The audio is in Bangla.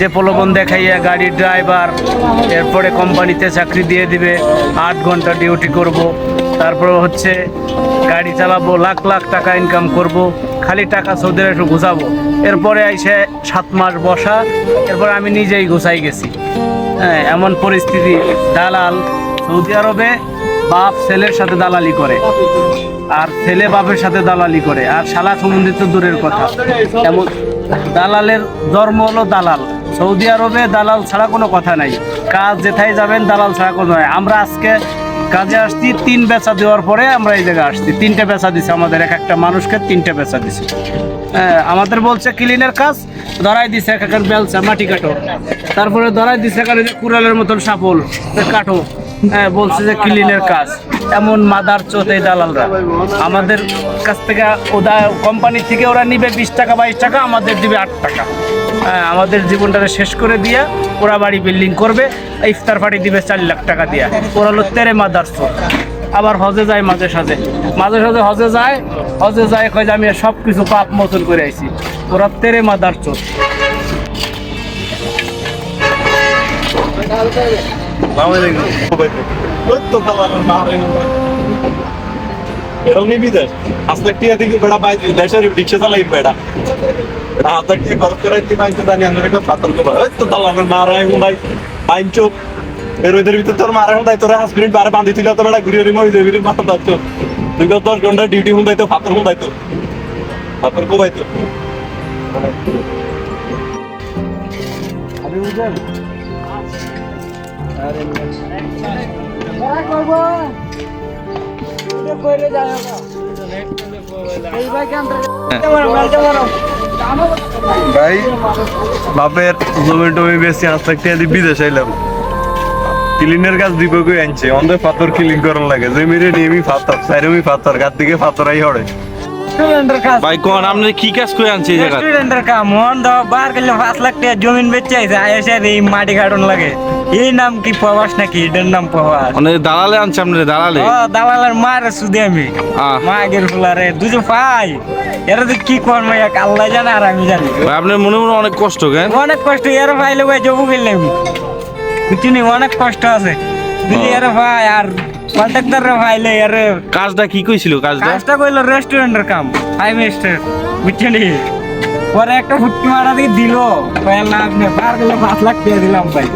যে প্রলোভন দেখাইয়া গাড়ির ড্রাইভার এরপরে কোম্পানিতে চাকরি দিয়ে দিবে, আট ঘণ্টা ডিউটি করব, তারপরে হচ্ছে গাড়ি চালাবো, লাখ লাখ টাকা ইনকাম করব, খালি টাকা সৌদি আরবে একটু ঘুষাবো এরপরে আইসে সাত মাস বসা, এরপরে আমি নিজেই ঘুষাই গেছি। হ্যাঁ এমন পরিস্থিতি, দালাল সৌদি আরবে বাপ ছেলের সাথে দালালি করে। আর ছেলে বাপের সাথে দালালি করে। আর শালা সম্বন্ধিত দূরের কথা। এমন দালালের ধর্ম হলো দালাল। সৌদি আরবে দালাল ছাড়া কোনো কথা নাই। কাজ যেথায় যাবেন দালাল ছাড়া কোনো নয় আমরা আজকে কাজে আসছি তিন বেচা দেওয়ার পরে আমরা এই জায়গায় আসছি। তিনটে বেচা দিছে। আমাদের এক একটা মানুষকে তিনটে বেচা দিছে। হ্যাঁ, আমাদের বলছে ক্লিনের কাজ ধরাই দিছে এক একটা বেলচা মাটি কাটো। তারপরে ধরাই দিছে এখানে যে কুড়ালের মতন সাপল কাটো। হ্যাঁ বলছে যে ক্লিনের কাজ। এমন মাদার চোত এই দালালরা। আমাদের কাছ থেকে ওদা কোম্পানি থেকে ওরা নিবে বিশ টাকা বাইশ টাকা আমাদের দিবে আট টাকা। হ্যাঁ, আমাদের জীবনটাকে শেষ করে দিয়ে ওরা বাড়ি বিল্ডিং করবে ইফতার পার্টি দিবে চার লাখ টাকা দিয়া। ওরা হলো তেরে মাদার চোত আবার হজে যায় মাঝে সাঝে। মাঝে সাঝে হজে যায় হজে যায় কয় আমি সব কিছু পাপ মোচন করে আইছি। ওরা তেরে মাদার চোত এরকম নিবি দেশ আসলে টিয়া দিকে বেড়া বাই দেশের রিক্সা চালাই বেড়া বেড়া হাতে টিয়া খরচ করে কি বাইতে জানি আমরা একটা পাতল করে ওই তো দালাল মারাই হুঁদাই বাইন চোখ এর ওদের ভিতর তোর মারা হুঁদাই তোর হাস মিনিট বারে বাঁধি তুলে তো বেড়া ঘুরিয়ে রিমো হইতে ঘুরিয়ে মাথা দাচ্ছ তুই তো দশ ঘণ্টা ডিউটি হুঁদাই তো ফাতর হুঁদাই তো ফাতর কোবাই তো ভাই, বাপের জমি টমি বেশি আজ থাকতে বিদেশ আইলাম। ক্লিনের কাজ দিব কই আনছে? অন্ধে পাথর ক্লিন করার লাগে। জমি রে নিয়ে পাথর সাইরমি পাথর, গাত দিকে আই হড়ে। রেস্টুরেন্টের কাজ। ভাই কোন আপনি কি কাজ করে আনছে এই জায়গা রেস্টুরেন্টের কাম মন দাও বার করলে পাঁচ লাখ টাকা জমিন বেচে আইছে আয়েসে এই মাটি কাটন লাগে। এই নাম কি প্রবাস নাকি? এটার নাম প্রবাস। মানে দালালে আনছে আপনি দালালে? ও দালালের মারে সুদে আমি। আহ। মা গের ফুলারে দুজো পাই এরা তো কি করব এক আল্লাহ জানে আর আমি জানি। ভাই আপনার মনে মনে অনেক কষ্ট কেন? অনেক কষ্ট এর পাইলে ভাই জবু গেলাম বুঝছিনি অনেক কষ্ট আছে। দিদি এর ভাই আর কন্ট্রাক্টর রে ভাইলে আরে। কাজটা কি কইছিল কাজটা? কাজটা কইলো রেস্টুরেন্টের কাম আই স্টার বুঝছেন পরে একটা ফুটকি মারা দিয়ে দিল। না আপনি পার গেলে পাঁচ লাখ দিয়ে দিলাম ভাই।